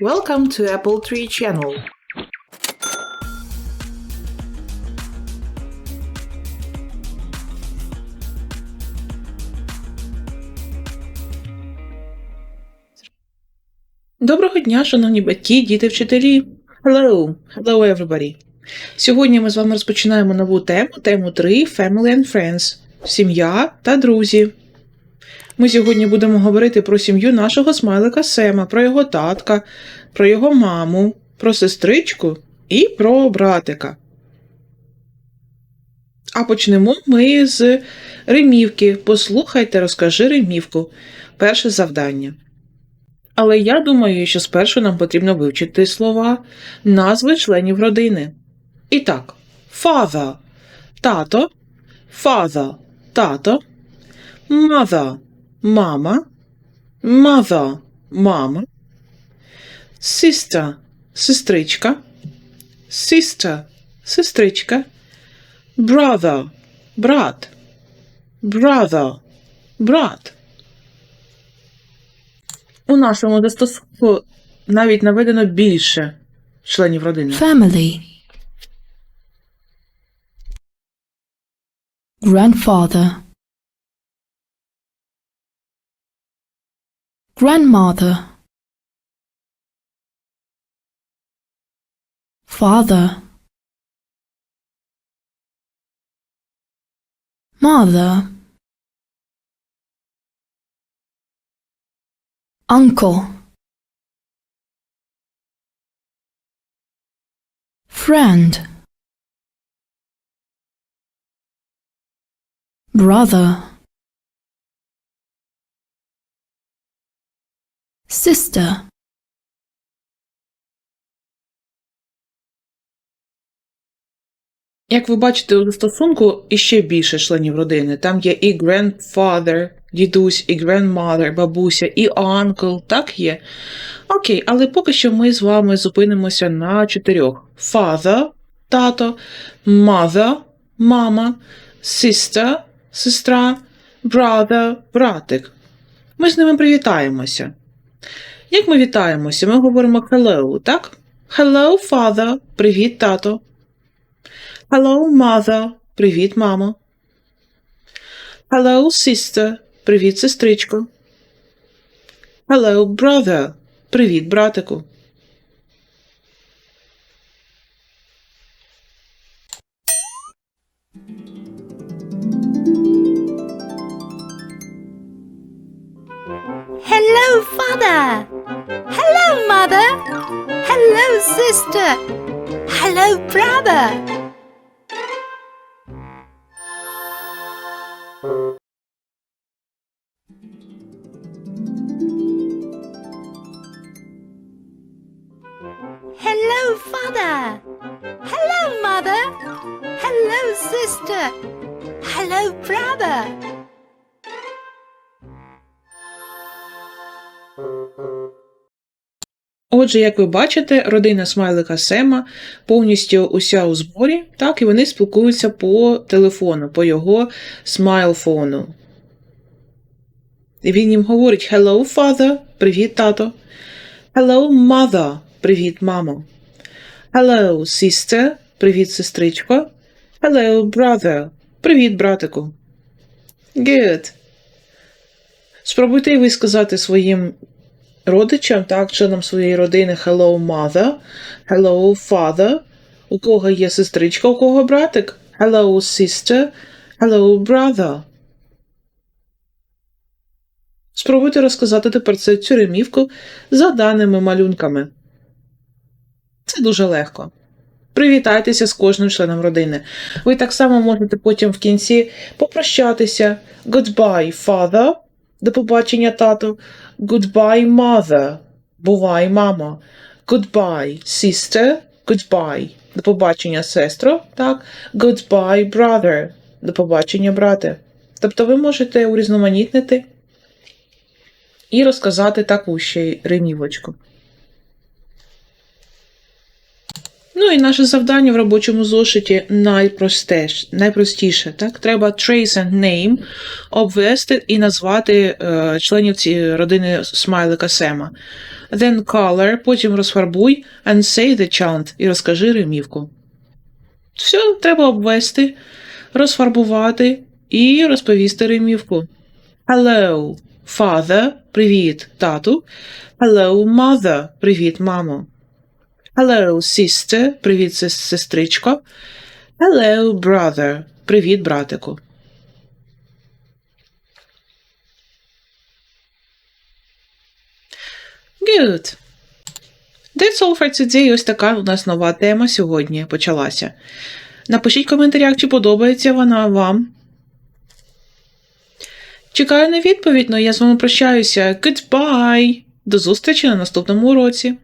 Welcome to Apple Tree Channel. Доброго дня, шановні батьки, діти, вчителі. Hello, hello everybody. Сьогодні ми з вами розпочинаємо нову тему, тему 3 Family and Friends. Сім'я та друзі. Ми сьогодні будемо говорити про сім'ю нашого смайлика Сема, про його татка, про його маму, про сестричку і про братика. А почнемо ми з римівки. Послухайте, розкажи римівку. Перше завдання. Але я думаю, що спершу нам потрібно вивчити слова, назви членів родини. І так, father – тато, father – тато, mother – мама, mother – мама, sister – сестричка, sister – сестричка, brother – брат, brother – брат. У нашому застосунку навіть наведено більше членів родини. Family. Grandfather. Grandmother. Father. Mother. Uncle. Friend. Brother. Sister. Як ви бачите у застосунку іще більше членів родини. Там є і grandfather, дідусь, і grandmother, бабуся, і uncle, так є. Окей, але поки що ми з вами зупинимося на чотирьох: father, тато, mother, мама, sister, сестра, brother, братик. Ми з ними привітаємося. Як ми вітаємося? Ми говоримо hello, так? Hello, father, привіт, тато. Hello, mother. Привіт, мамо. Hello, sister. Привіт, сестричко. Hello, brother. Привіт, братику. Hello. Hello, mother. Hello, sister. Hello, brother. Hello, father. Hello, mother. Hello, sister. Hello, brother. Отже, як ви бачите, родина смайлика Сема повністю уся у зборі, так, і вони спілкуються по телефону, по його смайлфону. І він їм говорить Hello, father, привіт, тато. Hello, mother, привіт, мамо. Hello, sister, привіт, сестричко. Hello, brother, привіт, братику. Good. Спробуйте ви сказати своїм родичам, так, членам своєї родини Hello, mother, Hello, father, у кого є сестричка, у кого братик. Hello, sister, Hello, brother. Спробуйте розказати тепер це цю ремівку за даними малюнками. Це дуже легко. Привітайтеся з кожним членом родини. Ви так само можете потім в кінці попрощатися. Goodbye, father. До побачення, тату. Goodbye, mother. Бувай, мама. Goodbye, sister. Goodbye. До побачення, сестро. Так. Goodbye, brother. До побачення, брате. Тобто ви можете урізноманітнити і розказати таку ще й. Ну і наше завдання в робочому зошиті найпростеш, найпростіше. Так? Треба trace and name обвести і назвати е, членів цієї родини смайлика Сема. Then color, потім розфарбуй and say the chant і розкажи римівку. Все, треба обвести, розфарбувати і розповісти римівку. Hello, father, привіт, тату. Hello, mother, привіт, мамо. Hello, sister, привіт, сестричко. Hello, brother, привіт, братику. Good. That's all for today. Ось така у нас нова тема сьогодні почалася. Напишіть в коментарях, чи подобається вона вам. Чекаю на відповідь, ну я з вами прощаюся. Goodbye! До зустрічі на наступному уроці.